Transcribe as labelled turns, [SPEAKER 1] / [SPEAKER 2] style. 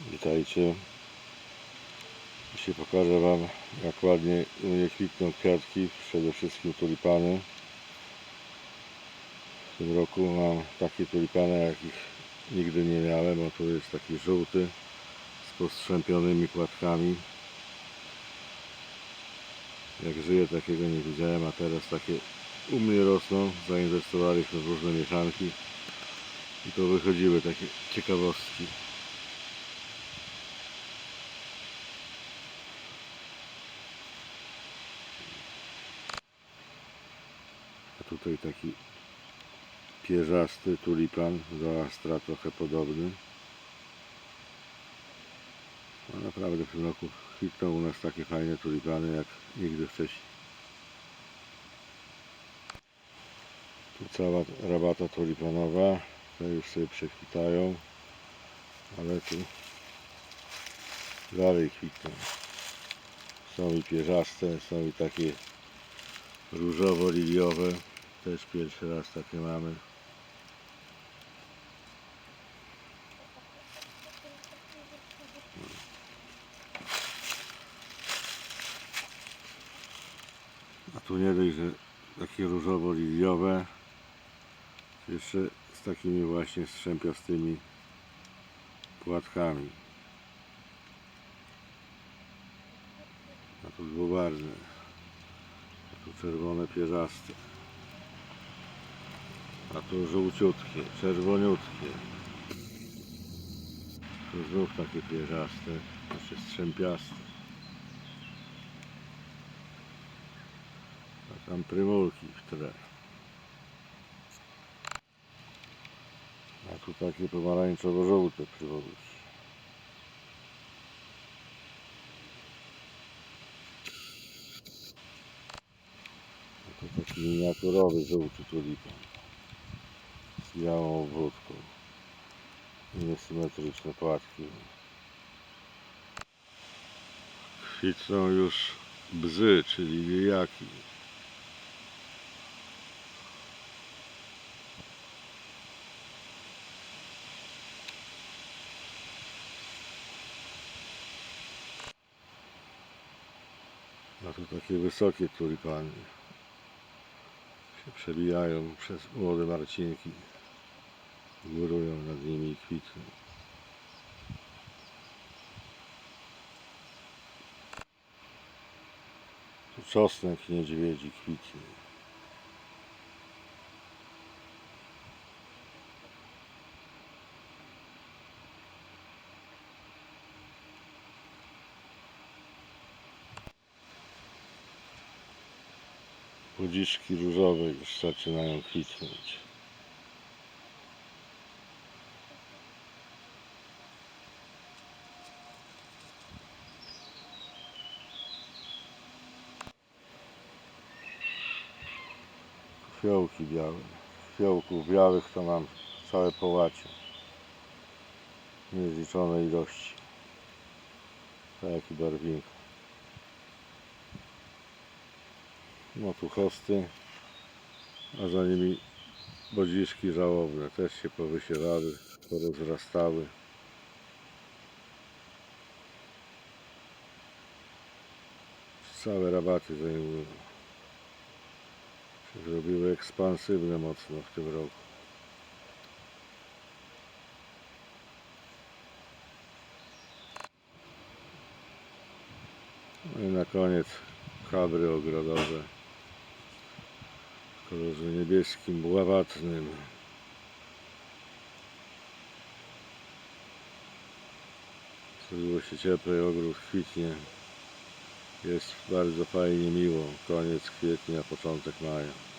[SPEAKER 1] Witajcie. Dzisiaj pokażę Wam jak ładnie u kwitną kwiatki, przede wszystkim tulipany. W tym roku mam takie tulipany jakich nigdy nie miałem, bo tu jest taki żółty z postrzępionymi płatkami. Jak żyję takiego nie widziałem, a teraz takie u mnie rosną. Zainwestowaliśmy w różne mieszanki i to wychodziły takie ciekawostki. Tutaj taki pierzasty tulipan do astra trochę podobny. No naprawdę w tym roku kwitną u nas takie fajne tulipany jak nigdy wcześniej. Tu cała rabata tulipanowa. Te już sobie przekwitają. Ale tu dalej kwitną. Są i pierzaste, są i takie różowo-liliowe. Też pierwszy raz takie mamy. A tu nie dość, że takie różowo-liliowe, jeszcze z takimi właśnie strzępiastymi płatkami. A tu dwubarwne. A tu czerwone pierzaste. A tu żółciutkie, czerwoniutkie. Tu znów takie pierzaste, jeszcze strzępiaste. A tam prymulki w tle. A tu takie pomarańczowo-żółte to taki miniaturowy żółty tulipan białą obwódką. I Niesymetryczne płatki. Kwitną już bzy, czyli lijaki. A tu takie wysokie tulipany się przebijają przez młode marcinki. Górują nad nimi kwitną. Tu czosnek niedźwiedzi kwitnie. Budziczki różowe już zaczynają kwitnąć. Fiołki białe. Fiołków białych to mam całe połacie. Niezliczone ilości. Tak i barwinka. No tu chosty, a za nimi bodziszki żałobne. Też się powysierały, porozrastały. Całe rabaty zajmują. Zrobiły ekspansywne mocno w tym roku. No i na koniec kabry ogrodowe w kolorze niebieskim, bławatnym. Zrobiło się cieplej, ogród kwitnie. Jest bardzo fajnie, miło. Koniec kwietnia, początek maja.